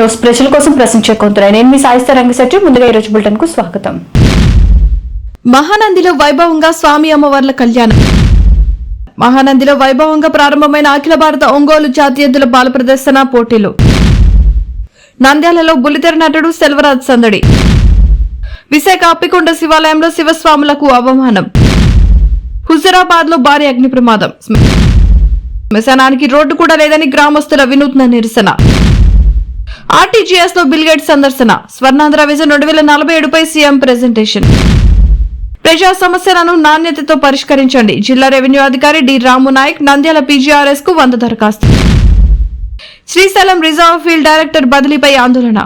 News ప్రజల కోసం ప్రశ్నించే కొంత నేను మీ సాయిస్తా రంగశెట్టి ముందుగా ఈ రోజు బులెటిన్కు స్వాగతం. మహానందిలో వైభవంగా స్వామి అమ్మవార్ల కళ్యాణం. మహానందిలో వైభవంగా ప్రారంభమైన అఖిల భారత ఒంగోలు జాతీయతుల బాల ప్రదర్శన పోటీలు. నంద్యాలలో బుల్లితెర నటుడు సెల్వరాజ్ సందడి. విశాఖ అప్పికొండ శివాలయంలో శివస్వాములకు అవమానం. హుజరాబాద్లో భారీ అగ్ని ప్రమాదం శ్మశానానికి రోడ్డు కూడా లేదని గ్రామస్తుల వినూత్న నిరసన. ఆర్టీజీఎస్లో బిల్గేట్ సందర్శన. స్వర్ణాంధ్ర విజన్ రెండు వేల నలభై ఏడుపై సీఎం ప్రెజెంటేషన్. ప్రజా సమస్యలను నాణ్యతతో పరిష్కరించండి. జిల్లా రెవెన్యూ అధికారి డి రాము నాయక్ నంద్యాల పీజీఆర్ఎస్కు వంద దరఖాస్తు శ్రీశైలం రిజర్వ్ ఫీల్డ్ డైరెక్టర్ బదిలీపై ఆందోళన.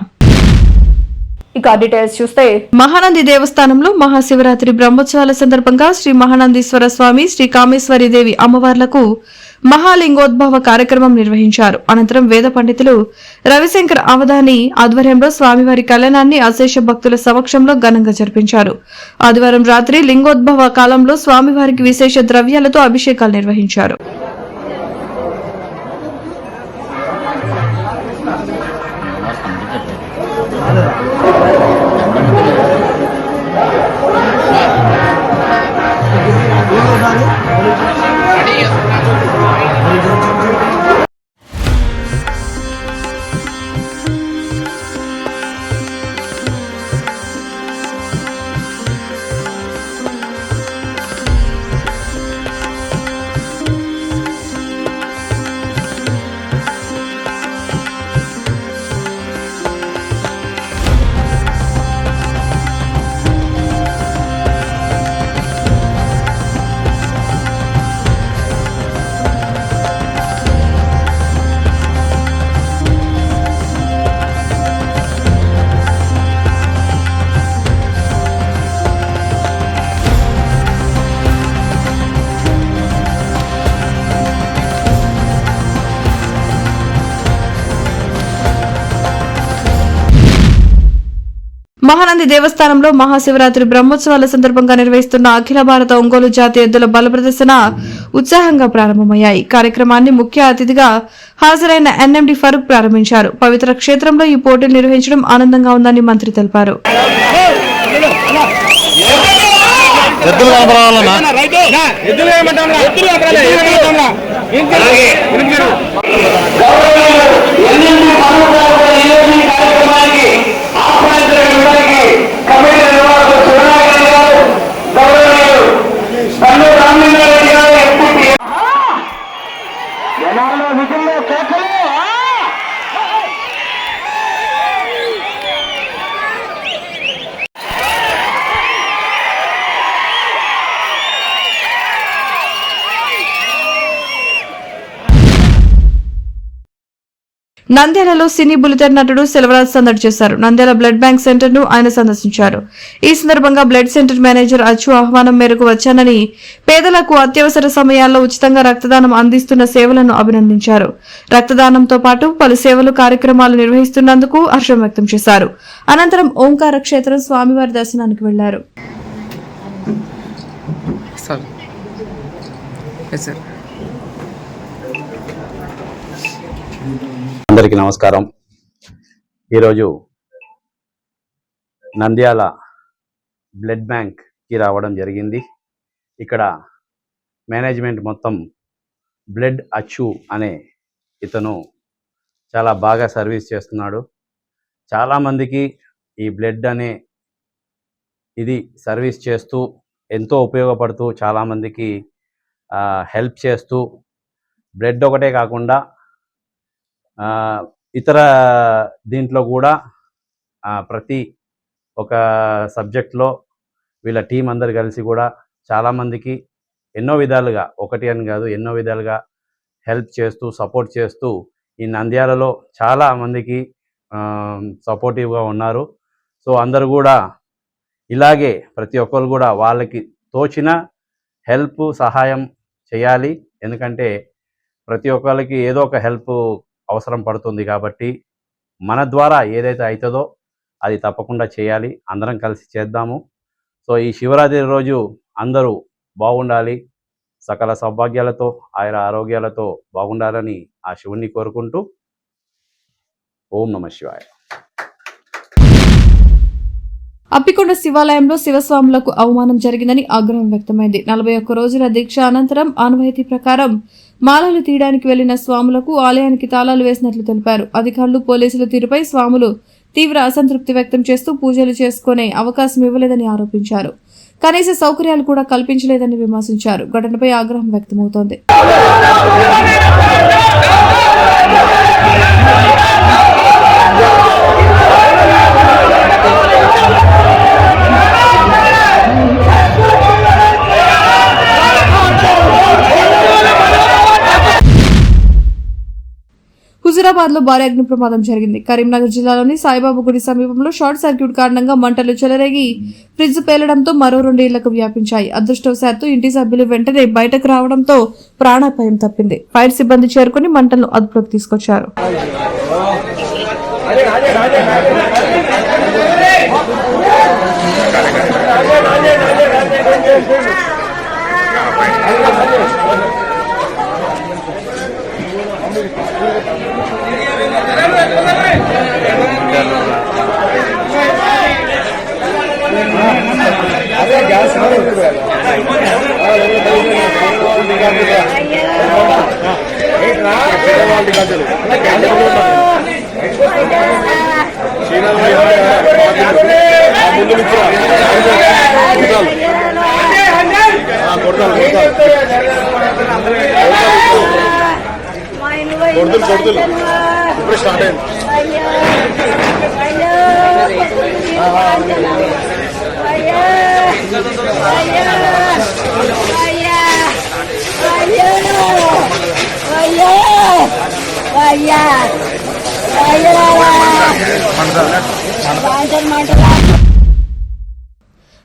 ఇక డీటెయిల్స్ చూస్తే మహానంది దేవస్థానంలో మహాశివరాత్రి బ్రహ్మోత్సవాల సందర్భంగా శ్రీ మహానందీశ్వర స్వామి శ్రీ కామేశ్వరి దేవి అమ్మవార్లకు మహాలింగోద్భవ కార్యక్రమం నిర్వహించారు. అనంతరం వేద పండితులు రవిశంకర్ అవధాని ఆధ్వర్యంలో స్వామివారి కళ్యాణాన్ని అశేష భక్తుల సమక్షంలో ఘనంగా జరిపించారు. ఆదివారం రాత్రి లింగోద్భవ కాలంలో స్వామివారికి విశేష ద్రవ్యాలతో అభిషేకాలు నిర్వహించారు. మహానంది దేవస్థానంలో మహాశివరాత్రి బ్రహ్మోత్సవాల సందర్భంగా నిర్వహిస్తున్న అఖిల భారత ఒంగోలు జాతీయ ఎద్దుల బల ప్రదర్శన ఉత్సాహంగా ప్రారంభమయ్యాయి. కార్యక్రమాన్ని ముఖ్య అతిథిగా హాజరైన ఎన్ఎండి ఫరూక్ ప్రారంభించారు. పవిత్ర క్షేత్రంలో ఈ పోటీలు నిర్వహించడం ఆనందంగా ఉందని మంత్రి తెలిపారు. ఎద్దులు నంద్యాలలో సినీ బులితెర నటుడు సెలవరాజ్ సందడి చేశారు. నంద్యాల బ్లడ్ బ్యాంక్ సెంటర్ను ఆయన సందర్శించారు. ఈ సందర్భంగా బ్లడ్ సెంటర్ మేనేజర్ అచ్చు ఆహ్వానం మేరకు వచ్చానని పేదలకు అత్యవసర సమయాల్లో ఉచితంగా రక్తదానం అందిస్తున్న సేవలను అభినందించారు. రక్తదానంతో పాటు పలు సేవలు కార్యక్రమాలు నిర్వహిస్తున్నందుకు హర్షం వ్యక్తం చేశారు. అనంతరం ఓంకార క్షేత్రం స్వామివారి దర్శనానికి వెళ్ళారు. సార్. ఎస్ అందరికీ నమస్కారం. ఈరోజు నంద్యాల బ్లడ్ బ్యాంక్కి రావడం జరిగింది. ఇక్కడ మేనేజ్మెంట్ మొత్తం బ్లడ్ అచ్చు అనే ఇతను చాలా బాగా సర్వీస్ చేస్తున్నాడు. చాలామందికి ఈ బ్లడ్ అనే ఇది సర్వీస్ చేస్తూ ఎంతో ఉపయోగపడుతూ చాలామందికి హెల్ప్ చేస్తూ బ్లడ్ ఒకటే కాకుండా ఇతర దీంట్లో కూడా ప్రతి ఒక సబ్జెక్ట్లో వీళ్ళ టీం అందరు కలిసి కూడా చాలామందికి ఎన్నో విధాలుగా ఒకటి అని కాదు ఎన్నో విధాలుగా హెల్ప్ చేస్తూ సపోర్ట్ చేస్తూ ఈ నంద్యాలలో చాలా మందికి సపోర్టివ్గా ఉన్నారు. సో అందరు కూడా ఇలాగే ప్రతి ఒక్కరు కూడా వాళ్ళకి తోచిన హెల్ప్ సహాయం చేయాలి. ఎందుకంటే ప్రతి ఒక్కరికి ఏదో ఒక హెల్ప్ అవసరం పడుతుంది కాబట్టి మన ద్వారా ఏదైతే అవుతుందో అది తప్పకుండా చేయాలి. అందరం కలిసి చేద్దాము. సో ఈ శివరాత్రి రోజు అందరూ బాగుండాలి. సకల సౌభాగ్యాలతో ఆయన ఆరోగ్యాలతో బాగుండాలని ఆ శివుణ్ణి కోరుకుంటూ ఓం నమ శివాయ. అప్పికొండ శివాలయంలో శివస్వాములకు అవమానం జరిగిందని ఆగ్రహం వ్యక్తమైంది. నలభై ఒక్క రోజుల దీక్ష అనంతరం ఆనవాయితీ ప్రకారం మాలలు తీయడానికి వెళ్ళిన స్వాములకు ఆలయానికి తాళాలు వేసినట్లు తెలిపారు. అధికారులు పోలీసుల తీరుపై స్వాములు తీవ్ర అసంతృప్తి వ్యక్తం చేస్తూ పూజలు చేసుకునే అవకాశం ఇవ్వలేదని ఆరోపించారు. కనీస సౌకర్యాలు కూడా కల్పించలేదని విమర్శించారు. ఘటనపై ఆగ్రహం వ్యక్తమవుతోంది. హైదరాబాద్లో భారీ అగ్ని ప్రమాదం జరిగింది కరీంనగర్ జిల్లాలోని సాయిబాబు గుడి సమీపంలో షార్ట్ సర్క్యూట్ కారణంగా మంటలు చెలరేగి ఫ్రిడ్జ్ పేలడంతో మరో రెండు ఇళ్ళకు వ్యాపించాయి అదృష్టవశాత్తు ఇంటి సభ్యులు వెంటనే బయటకు రావడంతో ప్రాణాపాయం తప్పింది ఫైర్ సిబ్బంది చేరుకుని మంటలను అదుపులోకి తీసుకొచ్చారు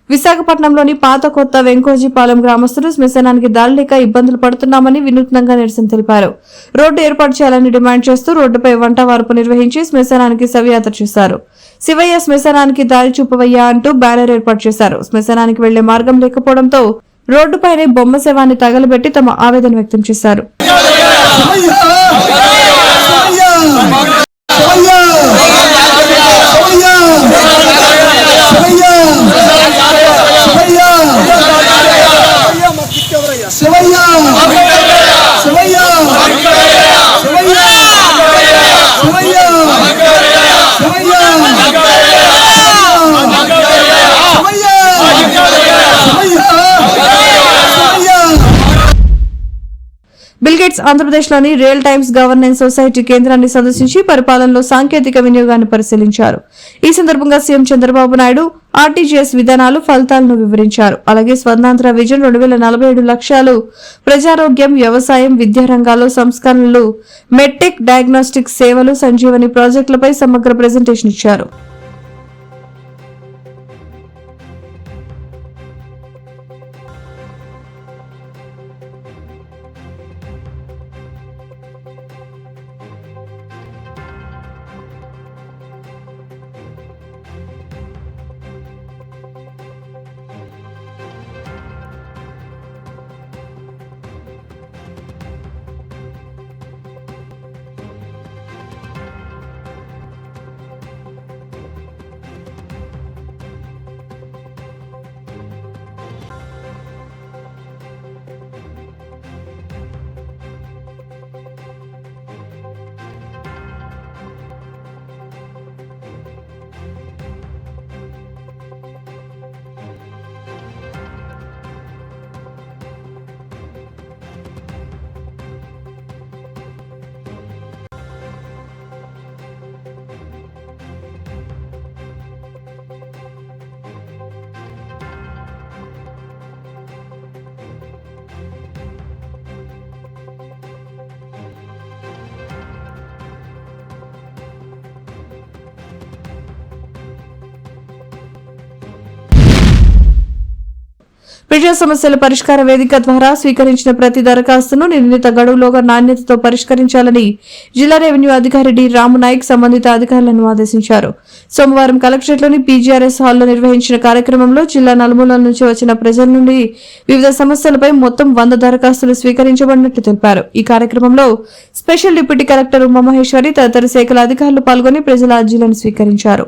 విశాఖపట్నంలోని పాత కొత్త వెంకోజీపాలెం గ్రామస్తులు శ్మశానానికి దారిలేక ఇబ్బందులు పడుతున్నామని వినూత్నంగా నిరసన తెలిపారు. రోడ్డు ఏర్పాటు చేయాలని డిమాండ్ చేస్తూ రోడ్డుపై వంట వార్పు నిర్వహించి శ్మశానానికి శవయాత్ర చేశారు. శివయ్య శ్మశానానికి దారి చూపవయ్యా అంటూ బ్యానర్ ఏర్పాటు చేశారు. శ్మశానానికి వెళ్ళే మార్గం లేకపోవడంతో రోడ్డుపైనే బొమ్మ శవాన్ని తగలబెట్టి తమ ఆవేదన వ్యక్తం చేశారు. ఆంధ్రప్రదేశ్లోని రియల్ టైమ్స్ గవర్నెన్స్ సొసైటీ కేంద్రాన్ని సందర్శించి పరిపాలనలో సాంకేతిక వినియోగాన్ని పరిశీలించారు. ఈ సందర్భంగా సీఎం చంద్రబాబు నాయుడు ఆర్టీజీఎస్ విధానాలు ఫలితాలను వివరించారు. అలాగే స్వర్ణాంధ్ర విజన్ రెండు వేల నలభై ఏడు లక్ష్యాలు ప్రజారోగ్యం వ్యవసాయం విద్యా రంగాల్లో సంస్కరణలు మెట్టెక్ డయాగ్నోస్టిక్ సేవలు సంజీవని ప్రాజెక్టులపై సమగ్ర ప్రజెంటేషన్ ఇచ్చారు. ప్రజా సమస్యల పరిష్కార వేదిక ద్వారా స్వీకరించిన ప్రతి దరఖాస్తును నిర్ణీత గడువులోగా నాణ్యతతో పరిష్కరించాలని జిల్లా రెవెన్యూ అధికారి డి రామనాయక్ సంబంధిత అధికారులను ఆదేశించారు. సోమవారం కలెక్టరేట్లోని పీజీఆర్ఎస్ హాల్లో నిర్వహించిన కార్యక్రమంలో జిల్లా నలుమూలల నుంచి వచ్చిన ప్రజల నుండి వివిధ సమస్యలపై మొత్తం వంద దరఖాస్తులు స్వీకరించబడినట్లు తెలిపారు. ఈ కార్యక్రమంలో స్పెషల్ డిప్యూటీ కలెక్టర్ ఉమామహేశ్వరి తదితర శాఖల అధికారులు పాల్గొని ప్రజల అర్జీలను స్వీకరించారు.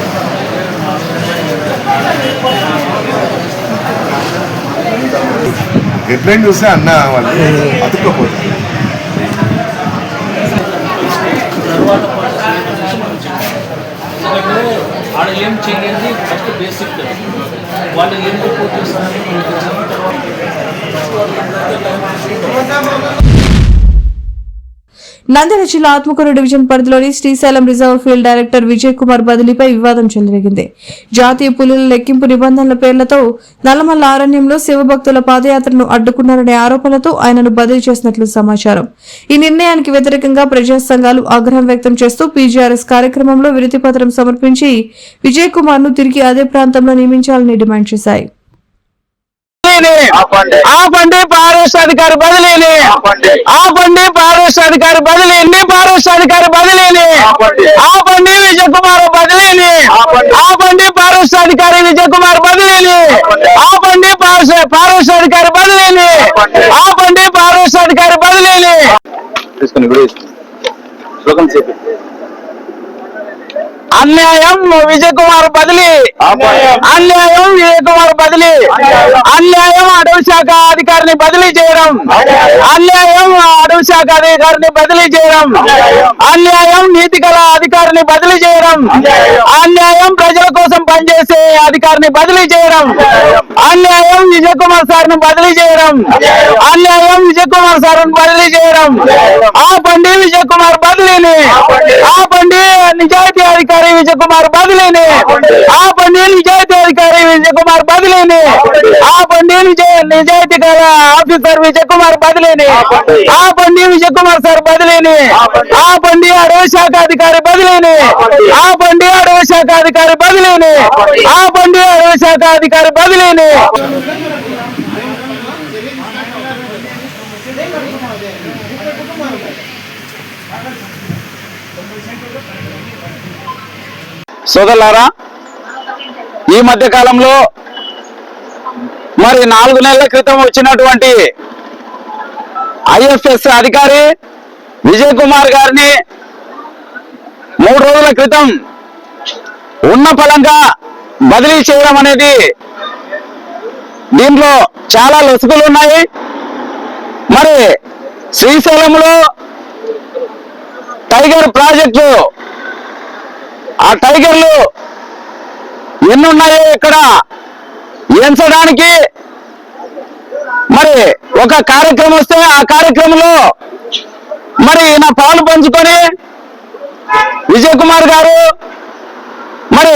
హెడ్లైన్ చూస్తే అన్న వాళ్ళు అతుక్కపోతుంది ఆడ ఏం చేయండి ఫస్ట్ బేసిక్ వాళ్ళు ఏం రిపోర్ట్ తర్వాత నంద్యాల జిల్లా ఆత్మకూరు డివిజన్ పరిధిలోని Srisailam reserve field director Vijay Kumar బదిలీపై వివాదం చెలరేగింది. జాతీయ పులుల లెక్కింపు నిబంధనల పేర్లతో నల్లమల్ల అరణ్యంలో శివభక్తుల పాదయాత్రను అడ్డుకున్నారనే ఆరోపణలతో ఆయనను బదిలీ చేసినట్లు సమాచారం. ఈ నిర్ణయానికి వ్యతిరేకంగా ప్రజా సంఘాలు ఆగ్రహం వ్యక్తం చేస్తూ పీజీఆర్ఎస్ కార్యక్రమంలో వినతి సమర్పించి విజయ్ కుమార్ను తిరిగి అదే ప్రాంతంలో నియమించాలని డిమాండ్ చేశాయి. ఆపండి ఫారెస్ట్ అధికారి బదిలీని. ఆపండి ఫారెస్ట్ అధికారి బదిలీని. ఫారెస్ట్ అధికారి బదిలీని. ఆపండి విజయ్ కుమార్ బదిలీని. ఆపండి ఫారెస్ట్ అధికారి విజయ్ కుమార్ బదిలీని. ఆపండి ఫారెస్ట్ అధికారి బదిలీని. ఆపండి ఫారెస్ట్ అధికారి బదిలీని అన్యాయం విజయ్ కుమార్ బదిలీ. అన్యాయం. విజయ్ కుమార్ బదిలీ. అన్యాయం. అటవీ శాఖ అధికారిని బదిలీ చేయడం. అన్యాయం. అటవీ శాఖ అధికారిని బదిలీ చేయడం. అన్యాయం. నీతి గల అధికారిని బదిలీ చేయడం. అన్యాయం. ప్రజల కోసం పనిచేసే అధికారిని బదిలీ చేయడం. అన్యాయం. విజయ్ కుమార్ సార్ను బదిలీ చేయడం. అన్యాయం. విజయ్ కుమార్ సార్ను బదిలీ చేయడం. ఆపండి విజయ్ కుమార్ బదిలీని. ఆపండి నిజాయితీ అధికారి విజయ్ కుమార్ బదిలీని. ఆపండి నిజాయితీ అధికారి విజయ కుమార్ బదిలీని ఆపండి నిజాయి నిజాయితీ గల ఆఫీసర్ విజయ్ కుమార్ బదిలీని. ఆపండి విజయ కుమార్ సార్ బదిలీని. ఆపండి అడవి శాఖ అధికారి బదిలీని. ఆపండి అడవి శాఖ అధికారి బదిలీని. ఆపండి అడవి శాఖ అధికారి బదిలీని. సోదరులారా ఈ మధ్య కాలంలో మరి నాలుగు నెలల క్రితం వచ్చినటువంటి ఐఎఫ్ఎస్ అధికారి విజయ్ కుమార్ గారిని మూడు రోజుల క్రితం ఉన్న ఫలంగా బదిలీ చేయడం అనేది దీంట్లో చాలా లొసుగులు ఉన్నాయి. మరి శ్రీశైలంలో టైగర్ ప్రాజెక్టు ఆ టైగర్లు ఎన్నున్నాయో ఇక్కడ ఎంచడానికి మరి ఒక కార్యక్రమం వస్తే ఆ కార్యక్రమంలో మరి ఈయన పాలు పంచుకొని విజయ్ కుమార్ గారు మరి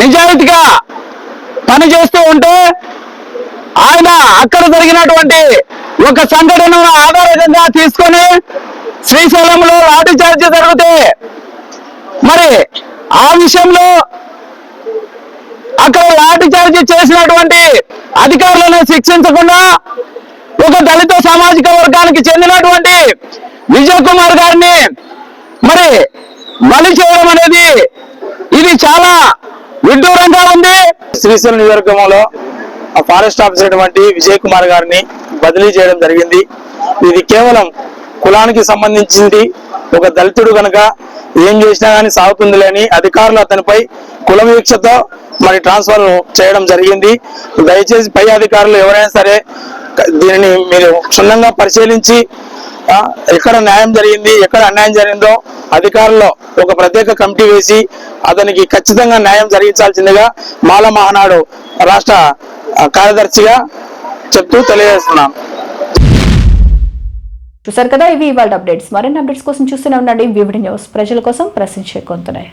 నిజాయితీగా పని చేస్తూ ఉంటే ఆయన అక్కడ జరిగినటువంటి ఒక సంఘటనను ఆధారంగా తీసుకొని శ్రీశైలంలో లాఠీ చార్జీ జరిగితే మరి ఆ విషయంలో అక్కడ లాఠీ చార్జ్ చేసినటువంటి అధికారులను శిక్షించకుండా ఒక దళిత సామాజిక వర్గానికి చెందినటువంటి విజయ్ కుమార్ గారిని మరి బలి చేయడం అనేది ఇది చాలా విడ్డూరంగా ఉంది. శ్రీశైలం నియోజకవర్గంలో ఆ ఫారెస్ట్ ఆఫీసర్ అయినటువంటి విజయ్ కుమార్ గారిని బదిలీ చేయడం జరిగింది. ఇది కేవలం కులానికి సంబంధించింది. ఒక దళితుడు కనుక ఏం చేసినా కానీ సాగుతుందిలే అని అధికారులు అతనిపై కుల వీక్షతో మరి ట్రాన్స్ఫర్ చేయడం జరిగింది. దయచేసి పై అధికారులు ఎవరైనా సరే దీనిని మీరు క్షుణ్ణంగా పరిశీలించి ఎక్కడ న్యాయం జరిగింది ఎక్కడ అన్యాయం జరిగిందో అధికారుల్లో ఒక ప్రత్యేక కమిటీ వేసి అతనికి ఖచ్చితంగా న్యాయం జరిగించాల్సిందిగా మాల మహానాడు రాష్ట్ర కార్యదర్శిగా చెప్తూ తెలియజేస్తున్నాను. చూసారు కదా ఇవి ఇవాళ అప్డేట్స్ మరిన్ని అప్డేట్స్ కోసం చూస్తూనే ఉండండి. వివిడి న్యూస్ ప్రజల కోసం ప్రశ్నించే కొంతున్నాయి